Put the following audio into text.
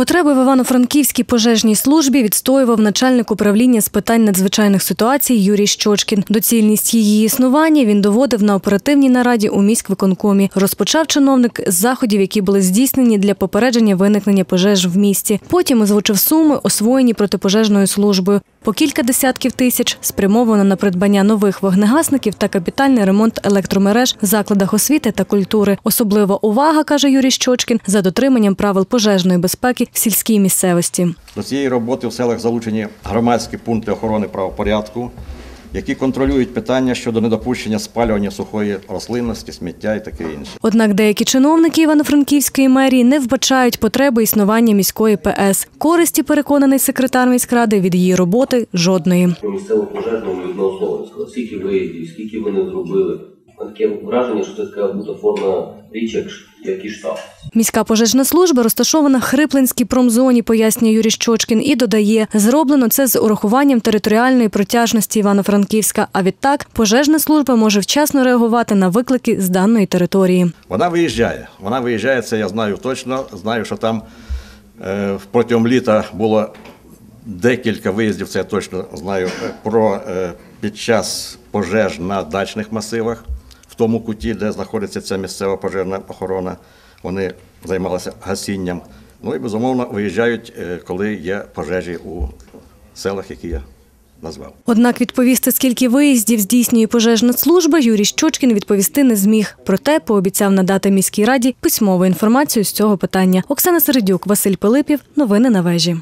Потреби в Івано-Франківській пожежній службі відстоював начальник управління з питань надзвичайних ситуацій Юрій Щочкін. Доцільність її існування він доводив на оперативній нараді у міськвиконкомі. Розпочав чиновник з заходів, які були здійснені для попередження виникнення пожеж в місті. Потім озвучив суми, освоєні протипожежною службою. По кілька десятків тисяч спрямовано на придбання нових вогнегасників та капітальний ремонт електромереж в закладах освіти та культури. Особлива увага, каже Юрій Щочкін, за дотриманням правил пожежної безпеки в сільській місцевості. До цієї роботи в селах залучені громадські пункти охорони правопорядку, які контролюють питання щодо недопущення спалювання сухої рослинності, сміття і таке інше. Однак деякі чиновники Івано-Франківської мерії не вбачають потреби існування міської ПС. Користі, переконаний секретар міськради, від її роботи жодної. Пожежну ми відноосновуємо. Скільки виїздів, скільки вони зробили. Таке враження, що це така бутафорна річ, як, як і штаб. Міська пожежна служба розташована в Хриплинській промзоні, пояснює Юрій Щочкін, і додає, зроблено це з урахуванням територіальної протяжності Івано-Франківська. А відтак пожежна служба може вчасно реагувати на виклики з даної території. Вона виїжджає. Вона виїжджає, це я знаю точно. Знаю, що там е, протягом літа було декілька виїздів, це я точно знаю, е, про е, під час пожеж на дачних масивах, в тому куті, де знаходиться ця місцева пожежна охорона. Вони займалися гасінням. Ну і безумовно виїжджають, е, коли є пожежі у селах, які я назвав. Однак відповісти, скільки виїздів здійснює пожежна служба, Юрій Щочкін відповісти не зміг. Проте пообіцяв надати міській раді письмову інформацію з цього питання. Оксана Середюк, Василь Пилипів. Новини на вежі.